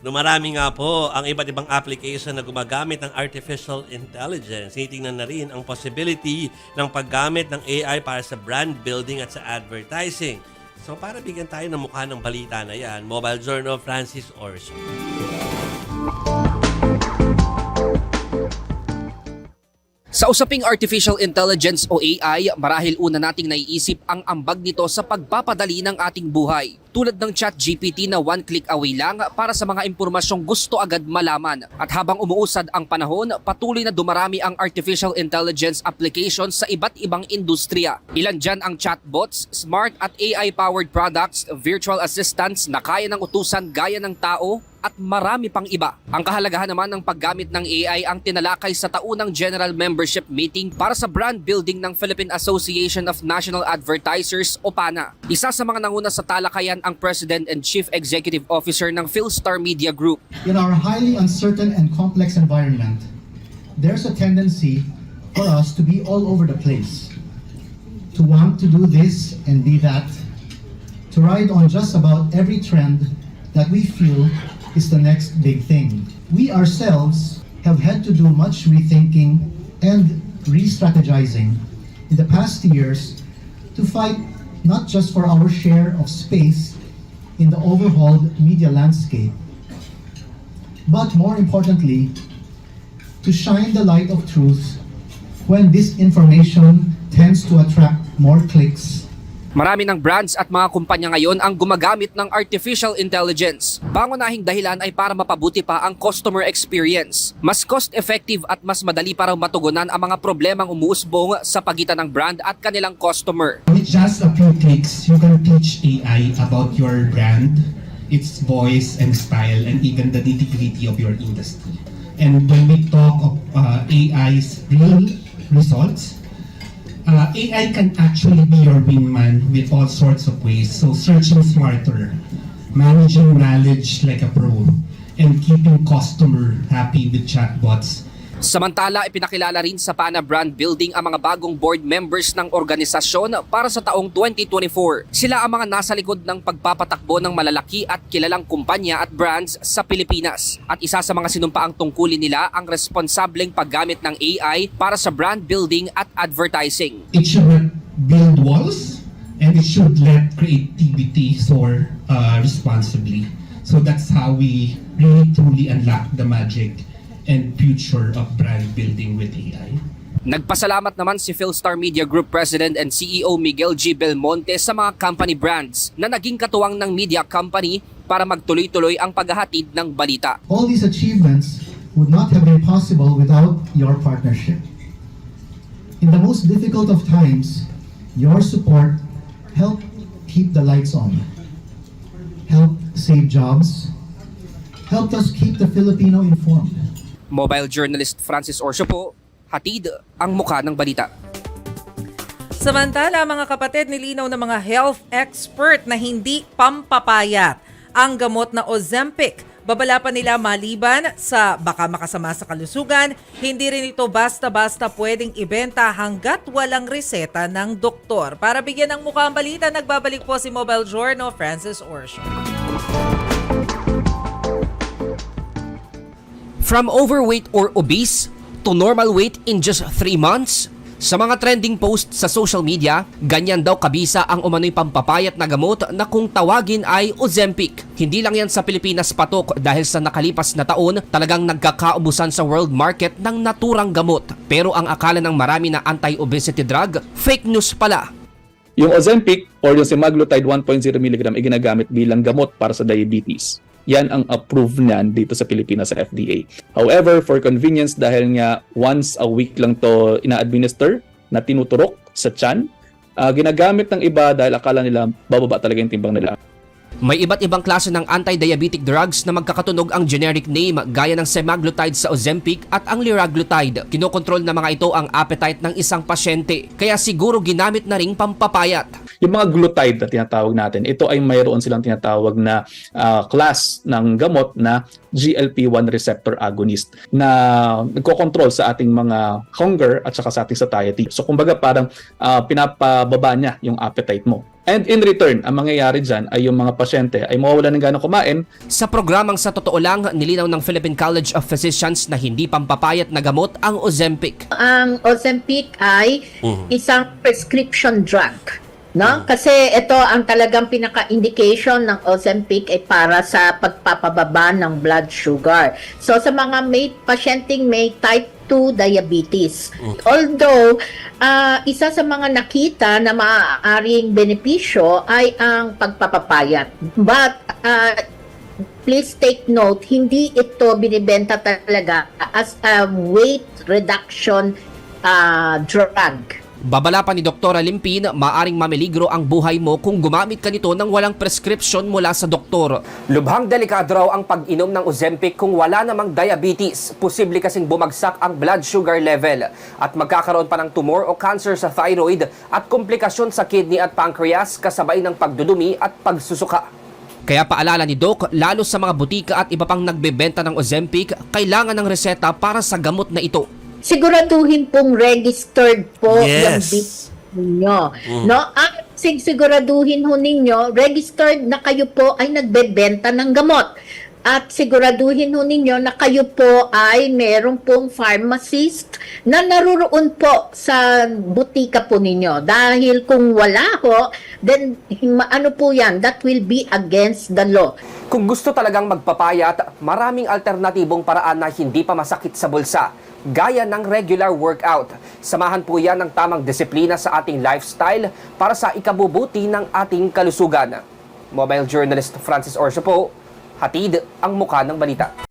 Dumarami nga po ang iba't ibang application na gumagamit ng artificial intelligence. Titingnan na rin ang possibility ng paggamit ng AI para sa brand building at sa advertising. So para bigyan tayo ng mukha ng balita na yan, Mobile Journal Francis Orso. Sa usaping artificial intelligence o AI, marahil una nating naiisip ang ambag nito sa pagpapadali ng ating buhay. Tulad ng chat GPT na one click away lang para sa mga impormasyong gusto agad malaman. At habang umuusad ang panahon, patuloy na dumarami ang artificial intelligence applications sa iba't ibang industriya. Ilan dyan ang chatbots, smart at AI-powered products, virtual assistants na kaya ng utusan gaya ng tao, at marami pang iba. Ang kahalagahan naman ng paggamit ng AI ang tinalakay sa taunang General Membership Meeting para sa brand building ng Philippine Association of National Advertisers o PANA. Isa sa mga nanguna sa talakayan ang President and Chief Executive Officer ng Philstar Media Group. in our highly uncertain and complex environment, there's a tendency for us to be all over the place, to want to do this and be that, to ride on just about every trend that we feel is the next big thing. We ourselves have had to do much rethinking and re-strategizing in the past years to fight not just for our share of space in the overhauled media landscape, but more importantly, to shine the light of truth when disinformation tends to attract more clicks Marami ng brands at mga kumpanya ngayon ang gumagamit ng artificial intelligence. Pangunahing dahilan ay para mapabuti pa ang customer experience. Mas cost-effective at mas madali para matugunan ang mga problemang umuusbong sa pagitan ng brand at kanilang customer. With just a few clicks, you can teach AI about your brand, its voice and style, and even the nitty-gritty of your industry. And when we talk of uh, AI's real results, uh, AI can actually be your wingman with all sorts of ways. So searching smarter, managing knowledge like a pro, and keeping customer happy with chatbots Samantala, ipinakilala rin sa PANA Brand Building ang mga bagong board members ng organisasyon para sa taong 2024. Sila ang mga nasa likod ng pagpapatakbo ng malalaki at kilalang kumpanya at brands sa Pilipinas. At isa sa mga sinumpaang tungkulin nila ang responsableng paggamit ng AI para sa brand building at advertising. it should build walls and it should let creativity soar uh, responsibly. So that's how we really truly unlock the magic and future of brand building with AI. Nagpasalamat naman si Philstar Media Group President and CEO Miguel G. Belmonte sa mga company brands na naging katuwang ng media company para magtuloy-tuloy ang paghahatid ng balita. All these achievements would not have been possible without your partnership. In the most difficult of times, your support helped keep the lights on, helped save jobs, helped us keep the Filipino informed. Mobile journalist Francis Orsio po, hatid ang muka ng balita. Samantala, mga kapatid, nilinaw ng mga health expert na hindi pampapayat ang gamot na Ozempic. Babala pa nila maliban sa baka makasama sa kalusugan, hindi rin ito basta-basta pwedeng ibenta hanggat walang reseta ng doktor. Para bigyan ng mukha ang balita, nagbabalik po si Mobile Journal Francis Orsho. From overweight or obese to normal weight in just 3 months? Sa mga trending post sa social media, ganyan daw kabisa ang umano'y pampapayat na gamot na kung tawagin ay Ozempic. Hindi lang yan sa Pilipinas patok dahil sa nakalipas na taon talagang nagkakaubusan sa world market ng naturang gamot. Pero ang akala ng marami na anti-obesity drug, fake news pala. Yung Ozempic or yung semaglutide 1.0 mg ay ginagamit bilang gamot para sa diabetes. Yan ang approved niyan dito sa Pilipinas sa FDA. However, for convenience dahil nga once a week lang to ina-administer na tinuturok sa tiyan, ah, ginagamit ng iba dahil akala nila bababa talaga yung timbang nila. May iba't ibang klase ng anti-diabetic drugs na magkakatunog ang generic name gaya ng semaglutide sa Ozempic at ang liraglutide. Kinokontrol na mga ito ang appetite ng isang pasyente, kaya siguro ginamit na ring pampapayat. Yung mga glutide na tinatawag natin, ito ay mayroon silang tinatawag na ah, class ng gamot na GLP-1 receptor agonist na nagko-control sa ating mga hunger at saka sa ating satiety. So kumbaga parang ah, pinapababa niya yung appetite mo. And in return, ang mangyayari dyan ay yung mga pasyente ay mawawala ng gano'ng kumain Sa programang sa totoo lang, nilinaw ng Philippine College of Physicians na hindi pampapayat na gamot ang Ozempic. ang Ozempic ay isang prescription drug. No? Kasi ito ang talagang pinaka-indication ng Ozempic ay para sa pagpapababa ng blood sugar. So sa mga may pasyenteng may type 2 diabetes. Although ah, isa sa mga nakita na maaaring benepisyo ay ang pagpapapayat. But ah, please take note, hindi ito binibenta talaga as a weight reduction uh, drug. Babala pa ni Dr. Limpin, maaring mamiligro ang buhay mo kung gumamit ka nito ng walang prescription mula sa doktor. Lubhang delikado raw ang pag-inom ng Ozempic kung wala namang diabetes. Posible kasing bumagsak ang blood sugar level at magkakaroon pa ng tumor o cancer sa thyroid at komplikasyon sa kidney at pancreas kasabay ng pagdudumi at pagsusuka. Kaya paalala ni Doc, lalo sa mga butika at iba pang nagbebenta ng Ozempic, kailangan ng reseta para sa gamot na ito. Siguraduhin pong registered po Yes. yung business ninyo. No? At sig- siguraduhin ho ninyo, registered na kayo po ay nagbebenta ng gamot. At siguraduhin ho ninyo na kayo po ay meron pong pharmacist na naruroon po sa butika po ninyo. Dahil kung wala ho, then ano po yan, that will be against the law. Kung gusto talagang magpapayat, maraming alternatibong paraan na hindi pa masakit sa bulsa, gaya ng regular workout. Samahan po yan ng tamang disiplina sa ating lifestyle para sa ikabubuti ng ating kalusugan. Mobile journalist Francis Orso po, hatid ang muka ng balita.